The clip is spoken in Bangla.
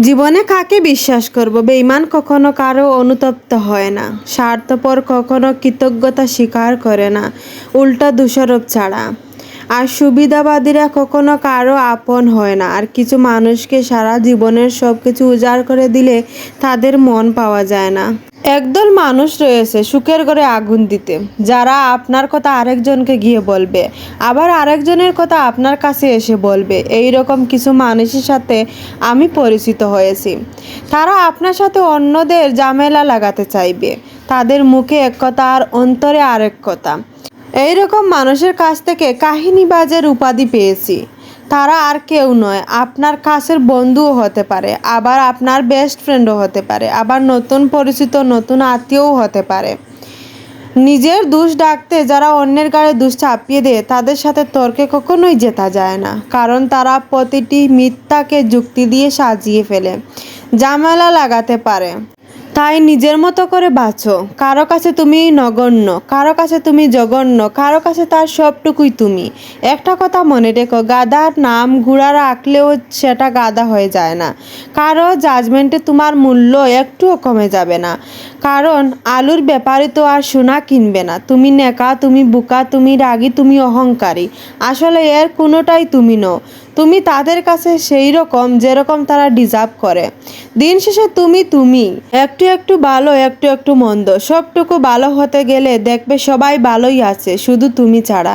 জীবনে কাকে বিশ্বাস করব? বেঈমান কখনো কারও অনুতপ্ত হয় না। স্বার্থপর কখনো কৃতজ্ঞতা স্বীকার করে না। উল্টা দোষারোপ ছাড়া। আর সুবিধাবাদীরা কখনো কারও আপন হয় না। আর কিছু মানুষকে সারা জীবনের সব কিছু উজাড় করে দিলে তাদের মন পাওয়া যায় না। একদল মানুষ রয়েছে সুখের ঘরে আগুন দিতে, যারা আপনার কথা আরেকজনকে গিয়ে বলবে, আবার আরেকজনের কথা আপনার কাছে এসে বলবে। এই রকম কিছু মানুষের সাথে আমি পরিচিত হয়েছি। তারা আপনার সাথে অন্যদের ঝামেলা লাগাতে চাইবে। তাদের মুখে এক কথা আর অন্তরে আরেক কথা। এই রকম মানুষের কাছ থেকে কাহিনীবাজের উপাধি পেয়েছি। তারা আর কেউ নয়। আপনার কাছের বন্ধুও হতে পারে, আবার আপনার বেস্ট ফ্রেন্ডও হতে পারে, আবার নতুন পরিচিত, নতুন আত্মীয়ও হতে পারে। নিজের দোষ ডাকতে যারা অন্যের গায়ে দোষ চাপিয়ে দেয়, তাদের সাথে তর্কে কখনোই জেতা যায় না, কারণ তারা প্রতিটি মিথ্যাকে যুক্তি দিয়ে সাজিয়ে ফেলে, ঝামেলা লাগাতে পারে। তাই নিজের মতো করে বাঁচো। কারও কাছে তুমি নগণ্য, কারও কাছে তুমি জঘন্য, কারও কাছে তার সবটুকুই তুমি। একটা কথা মনে রেখো, গাদার নাম ঘোড়া রাখলেও সেটা গাদা হয়ে যায় না। কারও জাজমেন্টে তোমার মূল্য একটুও কমে যাবে না। কারণ আলুর ব্যাপারে তো আর সোনা কিনবে না। তুমি নেকা, তুমি বুকা, তুমি রাগি, তুমি অহংকারী। আসলে এর কোনোটাই তুমি নও। তুমি তাদের কাছে সেই রকম যেরকম তারা ডিজার্ভ করে। দিন শেষে তুমি তুমি। একটু একটু ভালো, একটু একটু মন্দ। সবটুকু ভালো হতে গেলে দেখবে সবাই ভালোই আছে, শুধু তুমি ছাড়া।